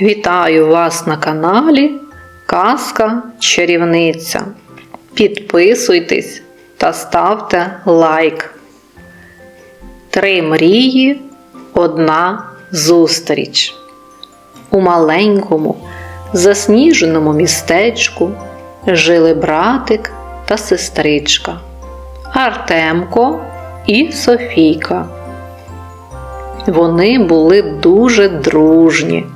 Вітаю вас на каналі Казка Чарівниця. Підписуйтесь та ставте лайк. Три мрії, одна зустріч. У маленькому засніженому містечку жили братик та сестричка Артемко і Софійка. Вони були дуже дружні,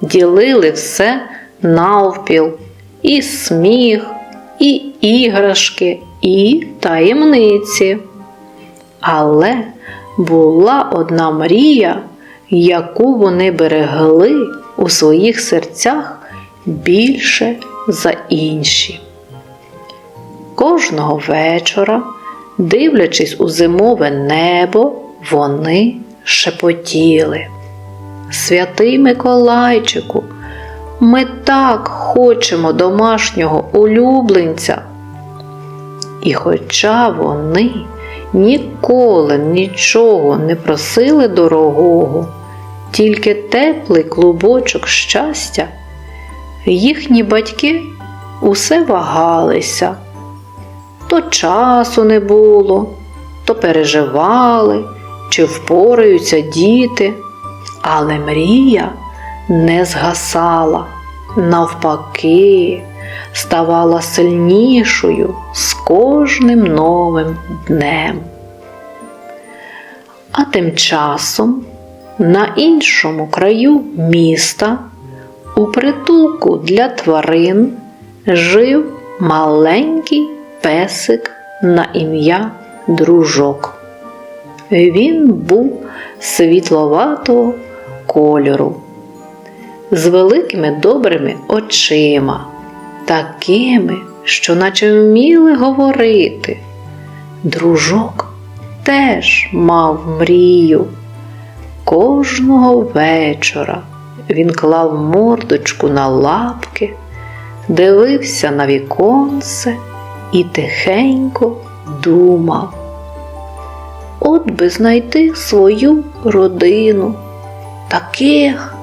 ділили все навпіл, і сміх, і іграшки, і таємниці. Але була одна мрія, яку вони берегли у своїх серцях більше за інші. Кожного вечора, дивлячись у зимове небо, вони шепотіли. Святий Миколайчику, ми так хочемо домашнього улюбленця. І хоча вони ніколи нічого не просили дорогого, тільки теплий клубочок щастя, їхні батьки усе вагалися. То часу не було, то переживали, чи впораються діти, але мрія не згасала, навпаки, ставала сильнішою з кожним новим днем. А тим часом на іншому краю міста у притулку для тварин жив маленький песик на ім'я Дружок. Він був світловатого кольору, з великими добрими очима, такими, що наче вміли говорити. Дружок теж мав мрію. Кожного вечора він клав мордочку на лапки, дивився на віконце і тихенько думав. От би знайти свою родину, таких,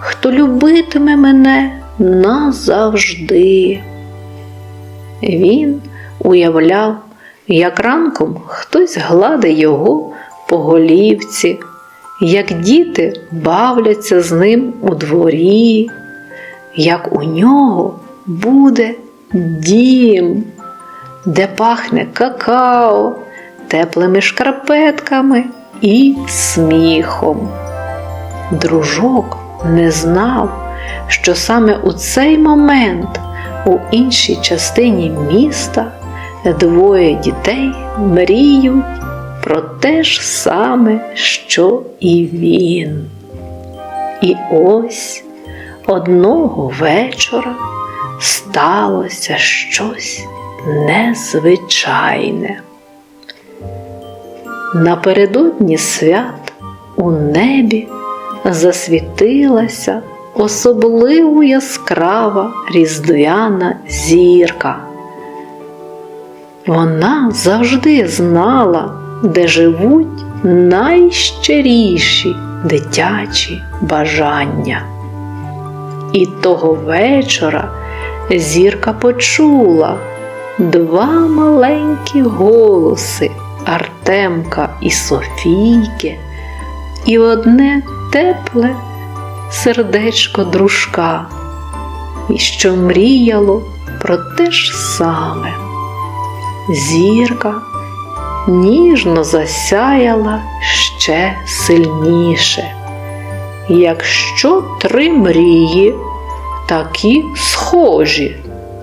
хто любитиме мене назавжди. Він уявляв, як ранком хтось гладить його по голівці, як діти бавляться з ним у дворі, як у нього буде дім, де пахне какао теплими шкарпетками і сміхом. Дружок не знав, що саме у цей момент у іншій частині міста двоє дітей мріють про те ж саме, що і він. І ось одного вечора сталося щось незвичайне. Напередодні свят у небі засвітилася особливо яскрава різдвяна зірка. Вона завжди знала, де живуть найщиріші дитячі бажання. І того вечора зірка почула два маленькі голоси. Артемка і Софійки, і одне тепле сердечко дружка, і що мріяло про те ж саме. Зірка ніжно засяяла ще сильніше. Якщо три мрії такі схожі,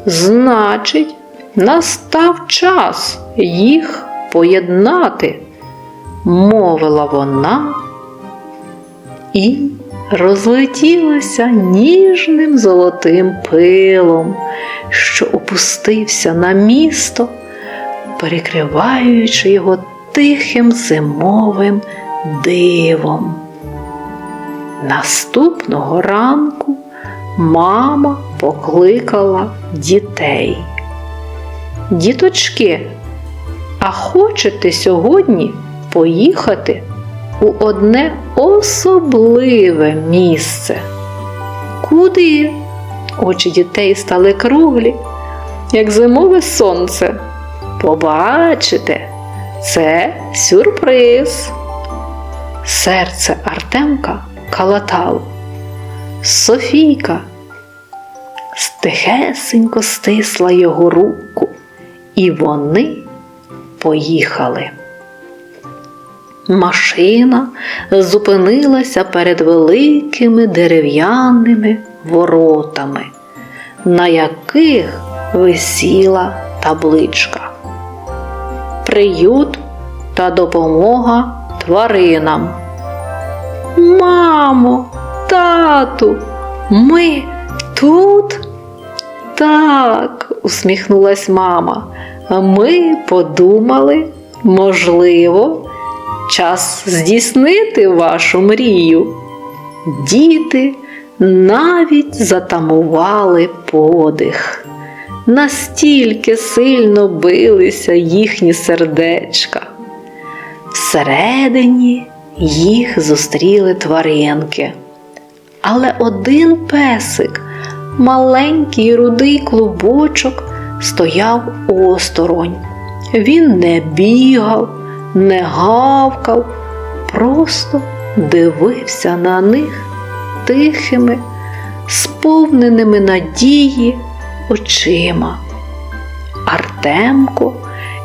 значить, настав час їх поєднати, мовила вона і розлетілася ніжним золотим пилом, що опустився на місто, перекриваючи його тихим зимовим дивом. Наступного ранку мама покликала дітей. Діточки, а хочете сьогодні поїхати у одне особливе місце? Куди? Очі дітей стали круглі, як зимове сонце. Побачите, це сюрприз. Серце Артемка калатало. Софійка стихесенько стисла його руку, і вони поїхали. Машина зупинилася перед великими дерев'яними воротами, на яких висіла табличка. Приют та допомога тваринам. Мамо, тату, ми тут? Так, усміхнулась мама. Ми подумали, можливо, час здійснити вашу мрію. Діти навіть затамували подих. Настільки сильно билися їхні сердечка. Всередині їх зустріли тваринки. Але один песик, маленький рудий клубочок, стояв осторонь. Він не бігав, не гавкав, просто дивився на них тихими, сповненими надії очима. Артемко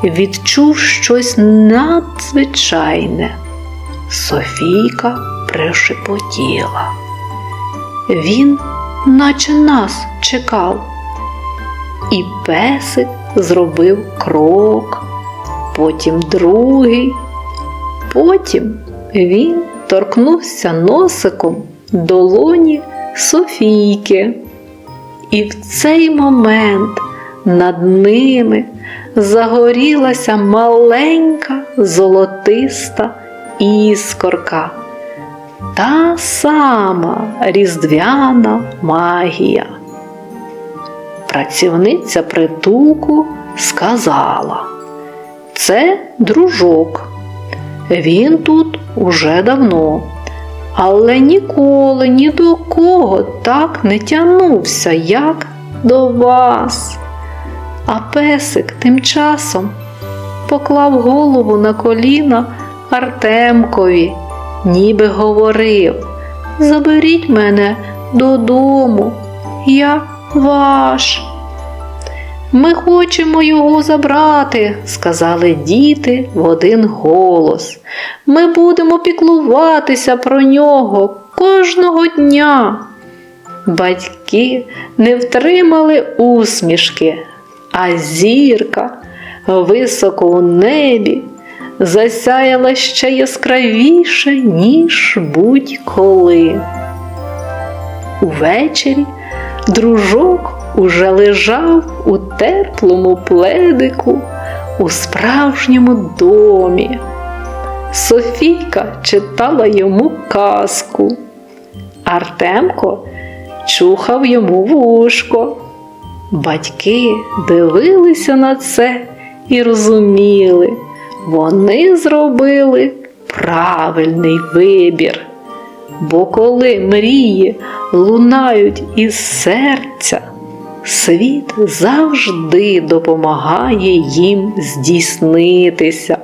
відчув щось надзвичайне. Софійка прошепотіла. Він, наче нас, чекав. І песик зробив крок, потім другий, потім він торкнувся носиком долоні Софійки. І в цей момент над ними загорілася маленька золотиста іскорка. Та сама різдвяна магія. Працівниця притулку сказала, це дружок. Він тут уже давно, але ніколи ні до кого так не тягнувся, як до вас. А песик тим часом поклав голову на коліна Артемкові, ніби говорив Заберіть мене додому, я ваш. Ми хочемо його забрати, сказали діти в один голос. Ми будемо піклуватися про нього кожного дня. Батьки не втримали усмішки, а зірка високо у небі засяяла ще яскравіше, ніж будь-коли. Увечері дружок уже лежав у теплому пледику у справжньому домі. Софійка читала йому казку. Артемко чухав йому вушко. Батьки дивилися на це і розуміли, вони зробили правильний вибір. Бо коли мрії лунають із серця, світ завжди допомагає їм здійснитися.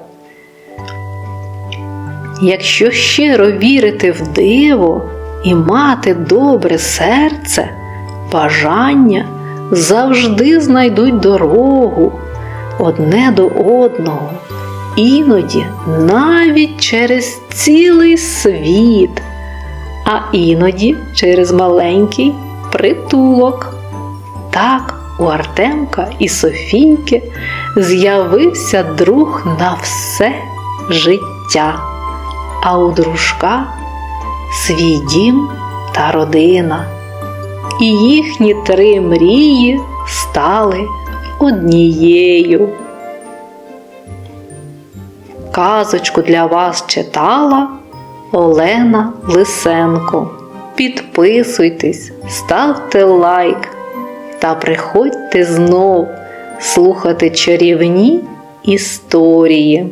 Якщо щиро вірити в диво і мати добре серце, бажання завжди знайдуть дорогу одне до одного, іноді навіть через цілий світ, а іноді через маленький притулок. Так у Артемка і Софійки з'явився друг на все життя, а у дружка свій дім та родина. І їхні три мрії стали однією. Казочку для вас читала Олена Лисенко. Підписуйтесь, ставте лайк та приходьте знов слухати чарівні історії.